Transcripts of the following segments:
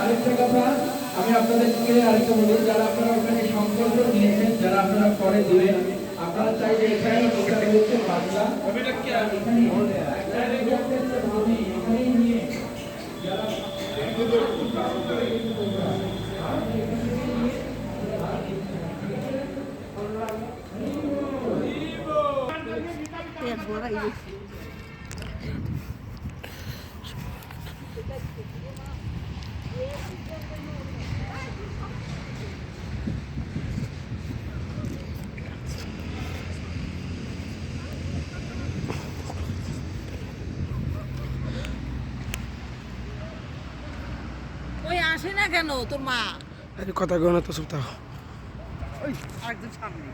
আরেকটা কথা, আমি আপনাদেরকে আরেকটা বলি, যারা আপনারা ওখানে সংকল্প নিয়েছেন যারা আপনারা পরে দিবেন, আপনারা চাইলে এখানে এটা রয়েছে বাংলা। এখানে নিয়ে। আসে না কেন তোর মা? আরে কথা কেউ না তো থাকো। ওই আরেকজন সামনে।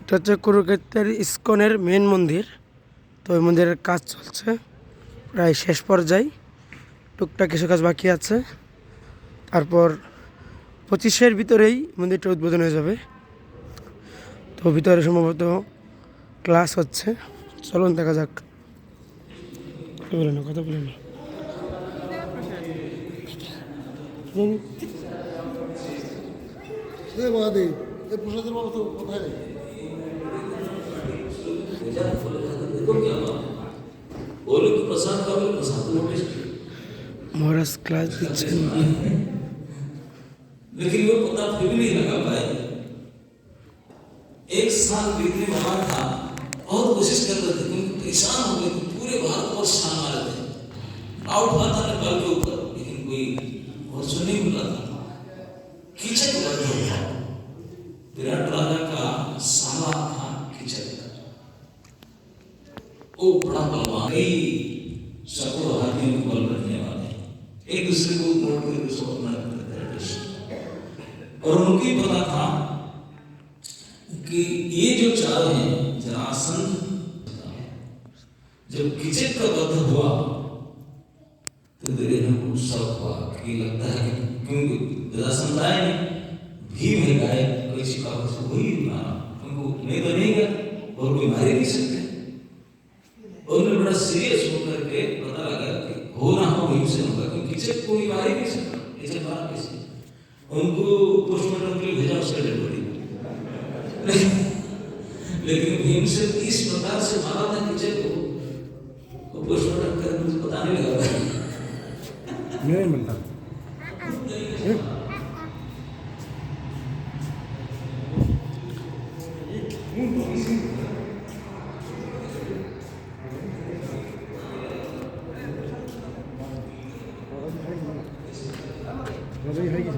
এটা হচ্ছে কুরুক্ষেত্রের ইস্কনের মেন মন্দির। তো ওই মন্দিরের কাজ চলছে। প্রায় শেষ পর্যায়ে। টুকটাক কিছু কাজ বাকি আছে। তারপর পঁচিশের ভিতরেই মন্দিরটা উদ্বোধন হয়ে যাবে। তো ভিতরে সম্ভবত ক্লাস হচ্ছে। চলুন দেখা যাক। না কথা বলে না প্রসাদের বাবা তো কোথায়? मोरस क्लास किचन लेकिन वो पता फिर भी नहीं लगा पाए। एक साल बीतने वाला था बहुत कोशिश कर रहे थे क्योंकि परेशान हो गए पूरे भारत को शान आ रहे थे। प्राउड हुआ था नेपाल के ऊपर लेकिन कोई और सुन नहीं मिला था। किचन बंद हो गया विराट राजा का साला था किचन वो बड़ा बलवान। कई सैकड़ों हाथियों को बल रखने वाले एक दूसरे को मोड़ कर उसको और उनको पता था कि ये जो चाल है जरासंध जब किचक का वध हुआ तो दुर्योधन को शौक हुआ कि लगता है कि क्योंकि जरासंध आए नहीं, भीम है गाय कोई उसको वही मारा उनको तो नहीं गया और कोई मारे नहीं सकते उन्होंने बड़ा सीरियस होकर के पता लगा कि वहीं से होगा, क्योंकि चेक कोई मार नहीं सकता। किचक मारा कैसे? उनको पोस्टमार्टम के लिए भेजा उसका डेड लेकिन भीम से इस प्रकार से मारा था किचक को वो पोस्टमार्टम करने मुझे पता नहीं लगा। মেন Hadi hadi git.